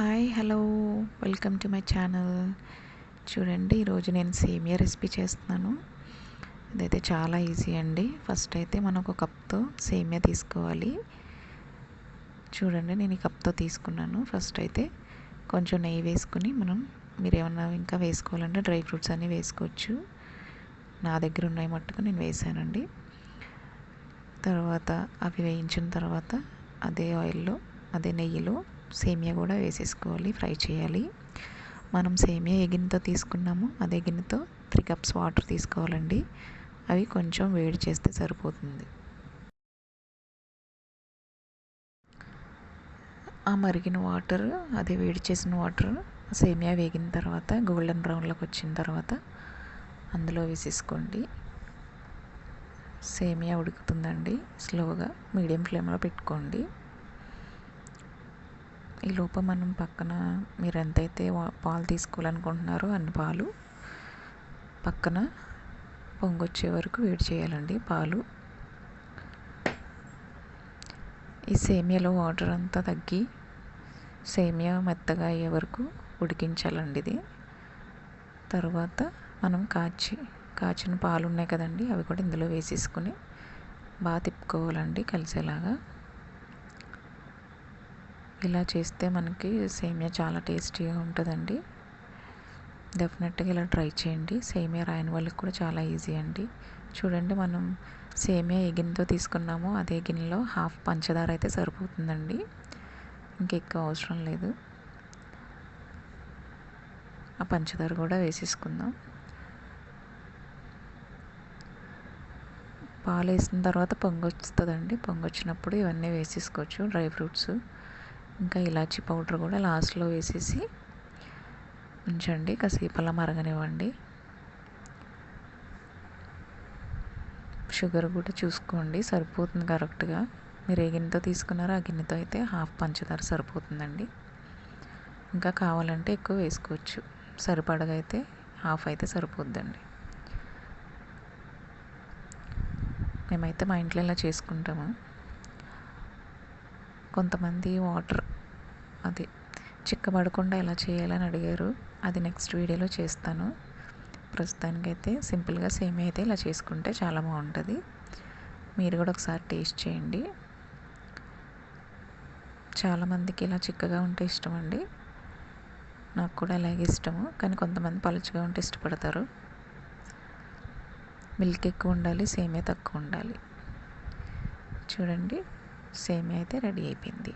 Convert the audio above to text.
Hi hello welcome to my channel చూడండి ఈరోజు నేను సేమియా రెసిపీ చేస్తున్నాను. ఇదైతే చాలా ఈజీ అండి. ఫస్ట్ అయితే మనం ఒక కప్తో సేమియా తీసుకోవాలి. చూడండి నేను ఈ కప్తో తీసుకున్నాను. ఫస్ట్ అయితే కొంచెం నెయ్యి వేసుకుని మనం మీరు ఏమన్నా ఇంకా వేసుకోవాలంటే డ్రై ఫ్రూట్స్ అన్నీ వేసుకోవచ్చు. నా దగ్గర ఉన్నాయి మట్టుకు నేను వేసానండి తర్వాత అవి వేయించిన తర్వాత అదే ఆయిల్లో అదే నెయ్యిలో సేమియా కూడా వేసేసుకోవాలి ఫ్రై చేయాలి. మనం సేమియా ఏ గిన్నెతో తీసుకున్నామో అదే గిన్నెతో త్రీ కప్స్ వాటర్ తీసుకోవాలండి. అవి కొంచెం వేడి చేస్తే సరిపోతుంది. ఆ మరిగిన వాటర్ అదే వేడి చేసిన వాటర్ సేమియా వేగిన తర్వాత గోల్డెన్ బ్రౌన్లోకి వచ్చిన తర్వాత అందులో వేసేసుకోండి. సేమియా ఉడుకుతుందండి స్లోగా మీడియం ఫ్లేమ్లో పెట్టుకోండి. ఈ లోప మనం పక్కన మీరు ఎంతైతే పాలు తీసుకోవాలనుకుంటున్నారో అన్ని పాలు పక్కన పొంగొచ్చే వరకు వేడి చేయాలండి పాలు. ఈ సేమియాలో వాటర్ అంతా తగ్గి సేమియా మెత్తగా అయ్యే వరకు ఉడికించాలండి ఇది. తర్వాత మనం కాచి కాచిన పాలు ఉన్నాయి కదండి అవి కూడా ఇందులో వేసేసుకుని బాగా తిప్పుకోవాలండి కలిసేలాగా. ఇలా చేస్తే మనకి సేమియా చాలా టేస్టీగా ఉంటుందండి. డెఫినెట్గా ఇలా ట్రై చేయండి. సేమియా రాయని వాళ్ళకి కూడా చాలా ఈజీ అండి. చూడండి మనం సేమియా ఏ గిన్నెతో తీసుకున్నామో అదే గిన్నెలో హాఫ్ పంచదార అయితే సరిపోతుందండి. ఇంకెక్కువ అవసరం లేదు. ఆ పంచదార కూడా వేసేసుకుందాం. పాలు వేసిన తర్వాత పొంగొస్తుందండి పొంగొచ్చినప్పుడు ఇవన్నీ వేసేసుకోవచ్చు. Dry fruits. ఇంకా ఇలాచీ పౌడర్ కూడా లాస్ట్లో వేసేసి ఉంచండి కాసేపు అలా మరగనివ్వండి. షుగర్ కూడా చూసుకోండి సరిపోతుంది కరెక్ట్గా. మీరు ఏ గిన్నెతో తీసుకున్నారో ఆ గిన్నెతో అయితే హాఫ్ పంచదార సరిపోతుందండి. ఇంకా కావాలంటే ఎక్కువ వేసుకోవచ్చు. సరిపడగా అయితే హాఫ్ అయితే సరిపోద్దండి. మేమైతే మా ఇంట్లో ఇలా చేసుకుంటాము. కొంతమంది వాటర్ అది చిక్కబడకుండా ఎలా చేయాలని అడిగారు. అది నెక్స్ట్ వీడియోలో చేస్తాను. ప్రస్తుతానికైతే సింపుల్గా సేమ్ అయితే ఇలా చేసుకుంటే చాలా బాగుంటుంది. మీరు కూడా ఒకసారి టేస్ట్ చేయండి. చాలామందికి ఇలా చిక్కగా ఉంటే ఇష్టం అండి నాకు కూడా అలాగే ఇష్టము. కానీ కొంతమంది పలుచగా ఉంటే ఇష్టపడతారు. మిల్క్ ఎక్కువ ఉండాలి సేమే తక్కువ ఉండాలి. చూడండి. సేమియా అయితే రెడీ అయిపోయింది.